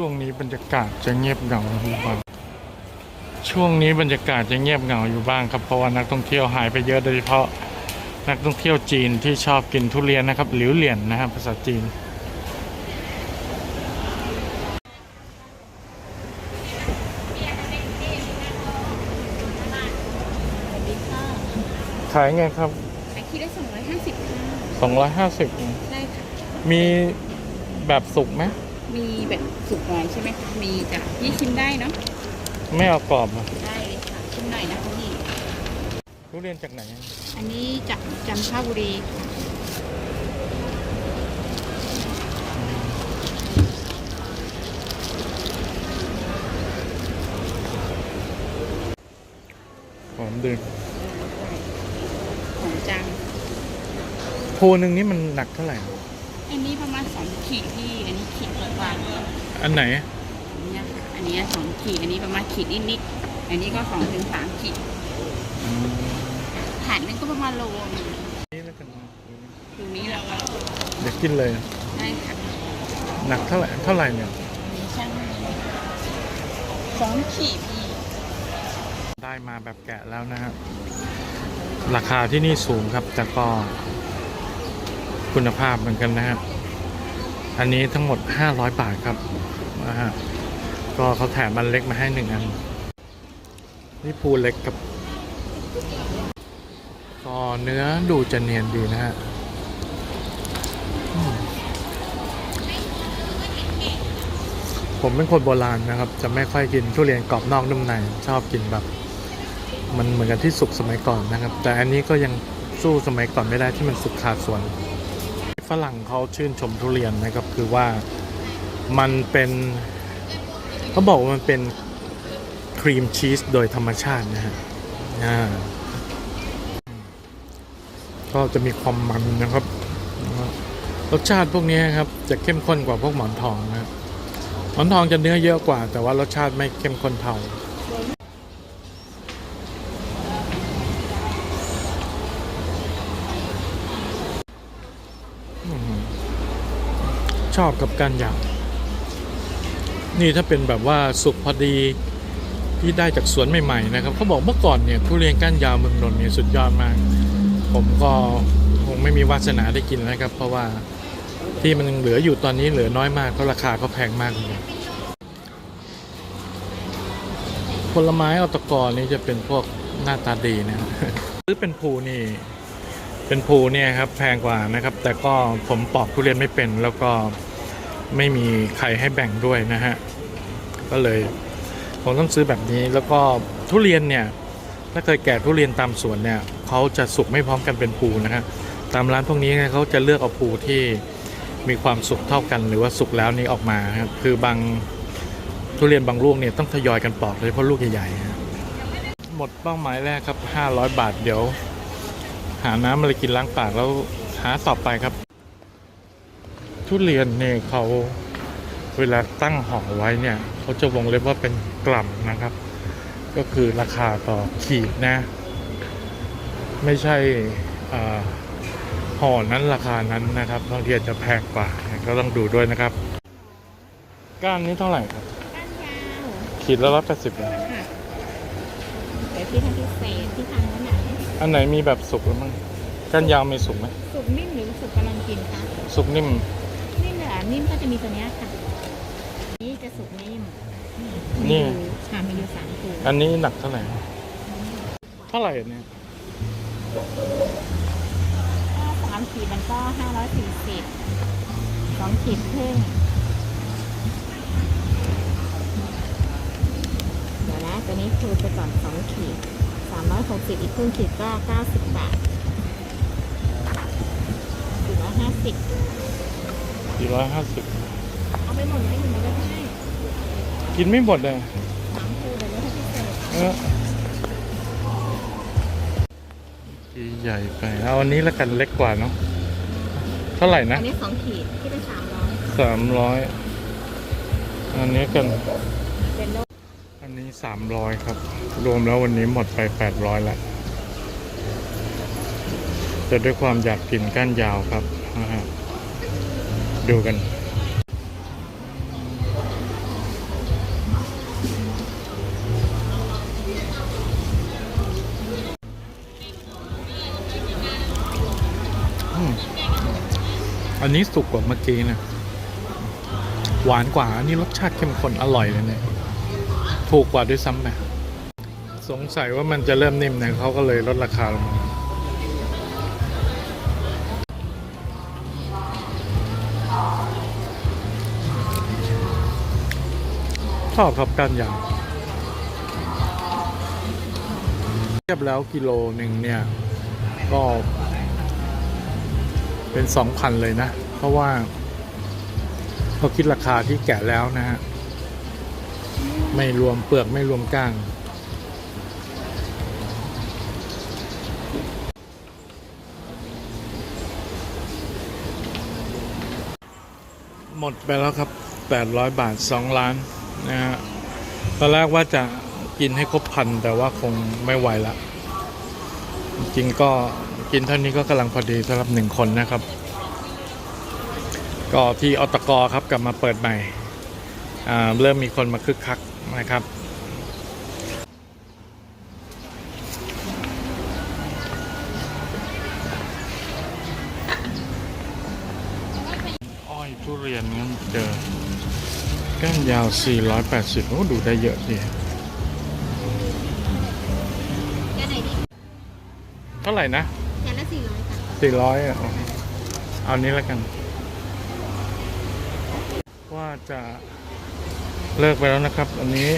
ช่วงนี้บรรยากาศจะเงียบเหงาอยู่บ้าง ช่วงนี้บรรยากาศจะเงียบเหงาอยู่บ้างครับเพราะว่านักท่องเที่ยวหายไปเยอะโดยเฉพาะนักท่องเที่ยวจีนที่ชอบกินทุเรียนนะครับ หลิวเหลียนนะครับภาษาจีน ขายไงครับขายคิดได้250ค่ะ250ได้ค่ะมีแบบสุกไหม มีแบบสุกหน่อยใช่ไหมคะมีจ้ะพี่ชิมได้เนาะไม่เอากรอบอะได้เลยค่ะชิมหน่อยนะคะพี่ทุเรียนจากไหนอะอันนี้จากจันทบุรีค่ะหอมดึงของจัง โพหนึ่งนี่มันหนักเท่าไหร่ อันนี้ประมาณ2ขีดพี่อันนี้ขีดกว่าๆ อันไหนอันเนี้ยค่ะอันเนี้ยสองขีด อันนี้ประมาณขีดนิดๆ อันนี้ก็สองถึงสามขีดถาดนึงก็ประมาณโลนึงนี่แล้วกันนะตรงนี้แหละค่ะเดี๋ยวกินเลย ได้ค่ะหนักเท่าไหร่เท่าไหร่เนี่ยมีช่างสองขีดพี่ได้มาแบบแกะแล้วนะครับ ราคาที่นี่สูงครับ แต่ก็คุณภาพเหมือนกันนะครับ อันนี้ทั้งหมด 500 บาทครับ นะฮะก็เขาแถมมันเล็กมาให้หนึ่งอันนี่ภูเล็กกับก็เนื้อดูจะเนียนดีนะฮะผมเป็นคนโบราณนะครับ จะไม่ค่อยกินทุเรียนกรอบนอกนุ่มในชอบกินแบบ มันเหมือนกันที่สุกสมัยก่อนนะครับ แต่อันนี้ก็ยังสู้สมัยก่อนไม่ได้ที่มันสุกคาดส่วน ฝรั่งเขาชื่นชมทุเรียนนะครับคือว่า มันเป็นเขาบอกว่ามันเป็นครีมชีสโดยธรรมชาตินะฮะก็จะมีความมันนะครับ รสชาติพวกนี้ครับ จะเข้มข้นกว่าพวกหมอนทองนะหมอนทองจะเนื้อเยอะกว่า แต่ว่ารสชาติไม่เข้มข้นเท่าชอบกับการหยาบ นี่ถ้าเป็นแบบว่าสุกพอดีที่ได้จากสวนใหม่ๆนะครับเขาบอกเมื่อก่อนเนี่ยทุเรียนก้านยาวเมืองนนท์เนี่ยสุดยอดมาก ผมก็คงไม่มีวาสนาได้กินนะครับ เพราะว่าที่มันเหลืออยู่ตอนนี้เหลือน้อยมากเพราะราคาก็แพงมากเลยผลไม้ออตกรนี่จะเป็นพวกหน้าตาดีนะซื้อเป็นภูนี่ เป็นภูเนี่ยครับแพงกว่านะครับ แต่ก็ผมปอกทุเรียนไม่เป็นแล้วก็ ไม่มีใครให้แบ่งด้วยนะฮะ ก็เลยผมต้องซื้อแบบนี้แล้วก็ทุเรียนเนี่ย ถ้าเคยแกะทุเรียนตามสวนเนี่ยเขาจะสุกไม่พร้อมกันเป็นภูนะฮะตามร้านพวกนี้เขาจะเลือกเอาภูที่มีความสุกเท่ากัน หรือว่าสุกแล้วนี่ออกมาครับคือบางทุเรียนบางลูกเนี่ยต้องทยอยกันปอกเลยเพราะลูกใหญ่ๆหมดเป้าหมายแรกครับ 500 บาทเดี๋ยว หาน้ำอะไรกินล้างปากแล้วหาต่อไปครับ ทุเรียนเนี่ยเขาเวลาตั้งห่อไว้เนี่ยเขาจะวงเล็บว่าเป็นกล่ำนะครับ ก็คือราคาต่อขีดนะ ไม่ใช่อ่าห่อนั้นราคานั้นนะครับบางทีอาจจะแพงกว่าก็ต้องดูด้วยนะครับ ก้านนี้เท่าไหร่ครับ ก้านยาวขีดละร้อยแปดสิบาทค่ะเดี๋ยวพี่ทำพิเศษที่ทำวันไหนอันไหนมีแบบสุกหรือมั้งก้านยาวมีสุกไหมสุกนิ่มหรือสุกกำลังกินคะสุกนิ่ม นิ่มเหรอนิ่มก็จะมีตัวเนี้ยค่ะ นี่จะสุกนิ่มนี่มีอยู่ค่ะมีอยู่สามตัวอันนี้หนักเท่าไหร่ เท่าไหร่อันเนี่ยถ้าสามขีดมันก็ห้าร้อยสี่สิบสองขีดครึ่งเดี๋ยวนะตัวนี้คือไปก่อนสองขีดสามร้อยหกสิบอีกครึ่งขีดก็เก้าสิบบาทสี่ร้อยห้าสิบ สี่ร้อยห้าสิบเอาไปหมดเลยหนูไม่ได้ให้กินไม่หมดเลยสามคือเดี๋ยวลดให้พิเศษเออทีใหญ่ไป เอาอันนี้แล้วกันเล็กกว่าเนาะ เท่าไหร่นะ อันนี้สองขีดที่ได้สามร้อยสามร้อยอันนี้กัน เป็นโลอันนี้สามร้อยครับ รวมแล้ววันนี้หมดไปแปดร้อยละแต่ด้วยความอยากกินก้านยาวครับนะฮะ ดูกัน อันนี้สุกกว่าเมื่อกี้นะ หวานกว่า อันนี้รสชาติเข้มข้นอร่อยเลยเนะี่ยถูกกว่าด้วยซ้ำแไปสงสัยว่ามันจะเริ่มนิ่มเนี่ยเขาก็เลยลดราคาลง ชอบครับกันอย่างเทียบแล้วกิโลหนึ่งเนี่ย ก็เป็นสองพันเลยนะ เพราะว่าเขาคิดราคาที่แกะแล้วนะฮะ ไม่รวมเปลือกไม่รวมก้างหมดไปแล้วครับ 800 บาท 2 ล้าน นะฮะตอนแรกว่าจะกินให้ครบพันแต่ว่าคงไม่ไหวละ จริงก็กินเท่านี้ก็กำลังพอดีสำหรับหนึ่งคนนะครับ ก็ที่อตกครับกลับมาเปิดใหม่ เริ่มมีคนมาคึกคักนะครับอ้อยทุเรียนงั้นเจอ ก้านยาว 480 โอ้ดูได้เยอะดีเท่าไหร่นะแค่ละสี่ร้อยค่ะสี่ร้อยเอานี้แล้วกัน ว่าจะเลิกไปแล้วนะครับ อันนี้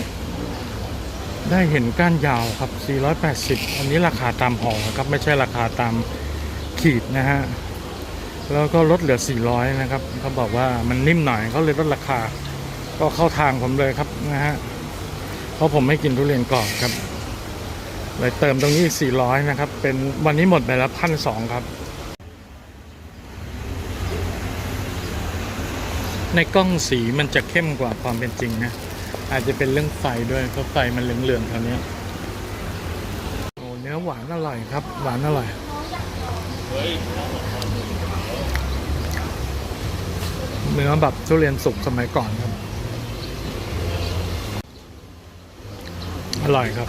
ได้เห็นก้านยาวครับ 480 อันนี้ราคาตามห่อครับ ไม่ใช่ราคาตามขีดนะฮะแล้วก็ลดเหลือ 400 นะครับ เขาบอกว่ามันนิ่มหน่อยเขาเลยลดราคา ก็เข้าทางผมเลยครับนะฮะเพราะผมไม่กินทุเรียนกรอบครับเลยเติมตรงนี้ 400 นะครับ เป็นวันนี้หมดไปแล้วพันสองครับ ในกล้องสีมันจะเข้มกว่าความเป็นจริงนะ อาจจะเป็นเรื่องไฟด้วย เพราะไฟมันเหลืองๆแถวนี้โอ้เนื้อหวานอร่อยครับ หวานอร่อยเนื้อแบบทุเรียนสุกสมัยก่อนครับ อร่อยครับ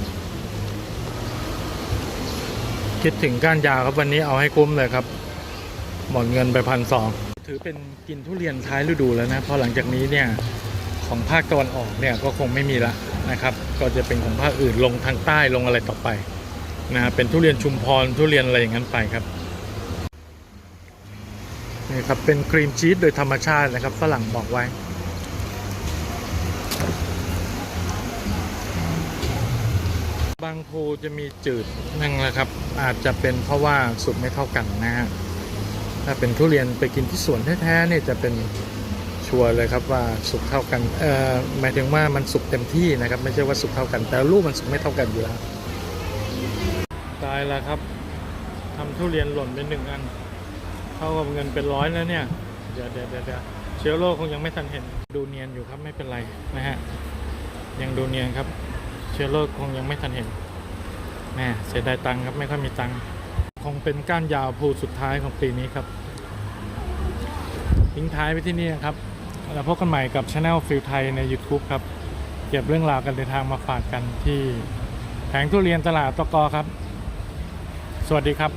คิดถึงก้านยาวครับวันนี้เอาให้คุ้มเลยครับ หมดเงินไปพันสองถือเป็นกินทุเรียนท้ายฤดูแล้วนะเพราะหลังจากนี้เนี่ยของภาคตะวันออกเนี่ยก็คงไม่มีละนะครับ ก็จะเป็นของภาคอื่นลงทางใต้ลงอะไรต่อไปนะฮะเป็นทุเรียนชุมพรทุเรียนอะไรอย่างนั้นไปครับนี่ครับเป็นครีมชีสโดยธรรมชาตินะครับฝรั่งบอกไว้ บางโพจะมีจืดนั่นแหละครับ อาจจะเป็นเพราะว่าสุกไม่เท่ากันนะฮะถ้าเป็นทุเรียนไปกินที่สวนแท้ๆเนี่ยจะเป็นชัวร์เลยครับว่าสุกเท่ากันเอ่อหมายถึงว่ามันสุกเต็มที่นะครับ ไม่ใช่ว่าสุกเท่ากัน แต่ลูกมันสุกไม่เท่ากันอยู่แล้วตายแล้วครับทำทุเรียนหล่นไปหนึ่งอันเท่ากับเงินเป็นร้อยแล้วเนี่ยเดี๋ยวเดี๋ยวเดี๋ยวเดี๋ยวเชื้อโรคคงยังไม่ทันเห็นดูเนียนอยู่ครับไม่เป็นไรนะฮะยังดูเนียนครับ เชื้อโรคคงยังไม่ทันเห็นแม่เสียดายตังค์ครับไม่ค่อยมีตังค์คงเป็นก้านยาวภูสุดท้ายของปีนี้ครับทิ้งท้ายไปที่นี่ครับแล้วพบกันใหม่กับช anel ฟิลไทยใน YouTube ครับ เก็บเรื่องราวกันเดินทางมาฝากกันที่แผงทุเรียนตลาดตกอครับ สวัสดีครับ